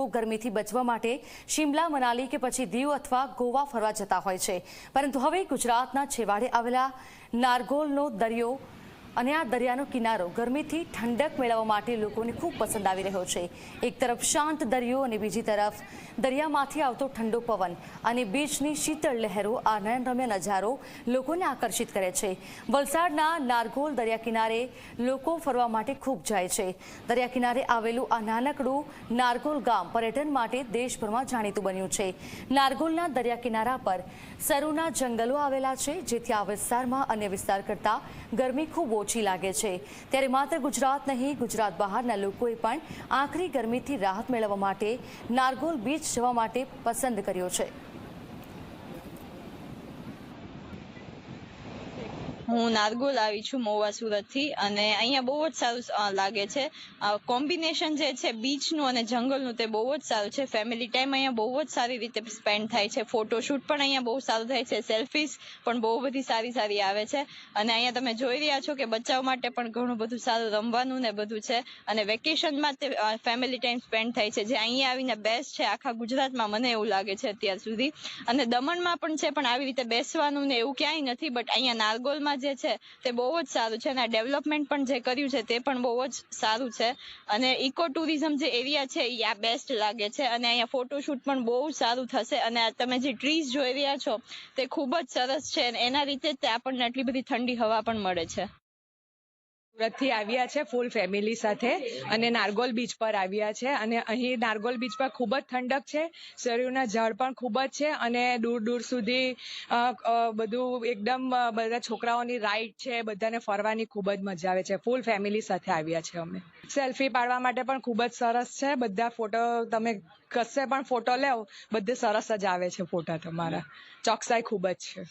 લોકો ગરમીથી બચવા માટે શિમલા, મનાલી કે પછી દીવ અથવા ગોવા ફરવા જતા હોય છે. પરંતુ હવે ગુજરાતના છેવાડે આવેલા નારગોલનો દરિયો અને આ દરિયાનો કિનારો ગરમીથી ઠંડક મેળવવા માટે લોકોને ખૂબ પસંદ આવી રહ્યો છે. એક તરફ શાંત દરિયો અને બીજી તરફ દરિયામાંથી આવતો ઠંડો પવન અને બીચની શીતળ લહેરો આ નયનરમ્ય નજારો લોકોને આકર્ષિત કરે છે. વલસાડના નારગોલ દરિયા કિનારે લોકો ફરવા માટે ખૂબ જાય છે. દરિયા કિનારે આવેલું આ નાનકડું નારગોલ ગામ પર્યટન માટે દેશભરમાં જાણીતું બન્યું છે. નારગોલના દરિયા કિનારા પર સરુના જંગલો આવેલા છે, જેથી આ વિસ્તારમાં અન્ય વિસ્તાર કરતાં ગરમી ખૂબ ઓછી લાગે છે. ત્યારે માત્ર ગુજરાત નહીં, ગુજરાત બહારના લોકોએ પણ આખરી ગરમીથી રાહત મેળવવા માટે નારગોલ બીચ જવા માટે પસંદ કર્યો છે. હું નારગોલ આવી છું મહુવા સુરતથી અને અહીંયા બહુ જ સારું લાગે છે. કોમ્બિનેશન જે છે બીચનું અને જંગલનું તે બહુ જ સારું છે. ફેમિલી ટાઈમ અહીંયા બહુ જ સારી રીતે સ્પેન્ડ થાય છે. ફોટોશૂટ પણ અહીંયા બહુ સારું થાય છે. સેલ્ફીસ પણ બહુ બધી સારી સારી આવે છે. અને અહીંયા તમે જોઈ રહ્યા છો કે બચ્ચાઓ માટે પણ ઘણું બધું સારું રમવાનું ને બધું છે. અને વેકેશનમાં તે ફેમિલી ટાઈમ સ્પેન્ડ થાય છે. જે અહીંયા આવીને બેસ્ટ છે આખા ગુજરાતમાં મને એવું લાગે છે અત્યાર સુધી. અને દમણમાં પણ છે પણ આવી રીતે બેસવાનું ને એવું ક્યાંય નથી, બટ અહીંયા નારગોલમાં જે છે તે બહુ જ સારું છે અને ડેવલપમેન્ટ પણ જે કર્યું છે તે પણ બહુ જ સારું છે. અને ઇકો ટુરિઝમ જે એરિયા છે એ આ બેસ્ટ લાગે છે અને અહીંયા ફોટોશૂટ પણ બહુ સારું થશે અને તમે જે ટ્રીઝ જોઈ રહ્યા છો તે ખૂબ જ સરસ છે અને એના રીતે જ આપણને આટલી બધી ઠંડી હવા પણ મળે છે. સુરતથી આવ્યા છે ફૂલ ફેમિલી સાથે અને નારગોલ બીચ પર આવ્યા છે અને અહીં નારગોલ બીચ પર ખૂબ જ ઠંડક છે, શરીરના ઝાડ પણ ખૂબ જ છે અને દૂર દૂર સુધી બધું એકદમ બધા છોકરાઓની રાઈડ છે, બધાને ફરવાની ખૂબ જ મજા આવે છે. ફૂલ ફેમિલી સાથે આવ્યા છે અમે. સેલ્ફી પાડવા માટે પણ ખૂબ જ સરસ છે. બધા ફોટો તમે કશે પણ ફોટો લેવ બધે સરસ જ આવે છે ફોટા તમારા. ચોકસાઈ ખૂબ જ છે.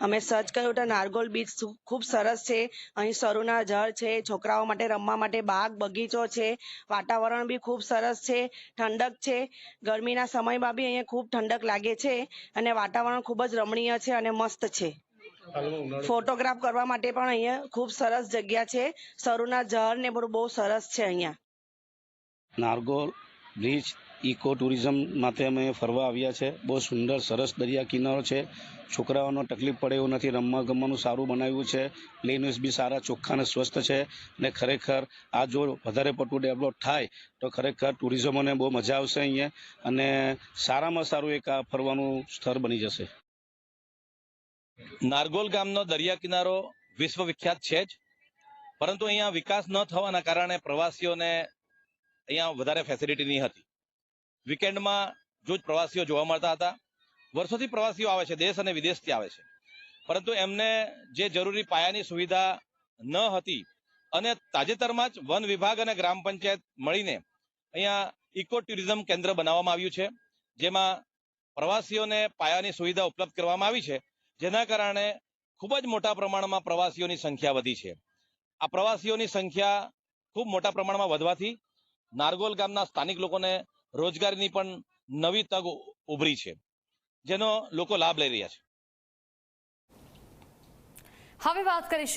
અમે સર્ચ કર્યું તો નારગોલ બીચ ખૂબ સરસ છે. અહીં સરુના જળ છે, છોકરાઓ માટે રમવા માટે બાગ, બગીચો છે. વાતાવરણ બી ખૂબ સરસ છે, ઠંડક છે. ગરમીના સમયમાં બી અહીંયા ખૂબ ઠંડક લાગે છે અને વાતાવરણ ખૂબ જ રમણીય છે અને મસ્ત છે. ફોટોગ્રાફ કરવા માટે પણ અહીંયા ખૂબ સરસ જગ્યા છે. સરુના ઝાડ ને બધું બહુ સરસ છે અહીંયા. નારગોલ બ્રિજ ઇકો ટુરિઝમ માટે અમે ફરવા આવ્યા છે. બહુ સુંદર, સરસ દરિયા કિનારો છે. છોકરાઓનો તકલીફ પડે એવું નથી. રમવા ગમવાનું સારું બનાવ્યું છે. પ્લેન્સ બી સારા, ચોખ્ખા અને સ્વસ્થ છે. અને ખરેખર આ જો વધારે પડતું ડેવલપ થાય, તો ખરેખર ટુરિઝમોને બહુ મજા આવશે અહીંયા. અને સારામાં સારું એક આ ફરવાનું સ્થળ બની જશે. નારગોલ ગામનો દરિયા કિનારો વિશ્વ વિખ્યાત છે જ. પરંતુ અહીંયા વિકાસ ન થવાના કારણે પ્રવાસીઓને અહીંયા વધારે ફેસિલિટી નહીં હતી. વીકેન્ડમાં જો પ્રવાસીઓ જોવા મળતા હતા. વર્ષોથી પ્રવાસીઓ આવે છે, દેશ અને વિદેશથી આવે છે. પરંતુ એમને જે જરૂરી પાયાની સુવિધા ન હતી અને તાજેતરમાં જ વન વિભાગ અને ગ્રામ પંચાયત મળીને અહીંયા ઇકો ટુરિઝમ કેન્દ્ર બનાવવામાં આવ્યું છે, જેમાં પ્રવાસીઓને પાયાની સુવિધા ઉપલબ્ધ કરવામાં આવી છે, જેના કારણે ખૂબ જ મોટા પ્રમાણમાં પ્રવાસીઓની સંખ્યા વધી છે. આ પ્રવાસીઓની સંખ્યા ખૂબ મોટા પ્રમાણમાં વધવાથી નારગોલ ગામના સ્થાનિક લોકોને રોજગારીની પણ નવી તક ઉભરી છે, જેનો લોકો લાભ લઈ રહ્યા છે. હવે વાત કરીશું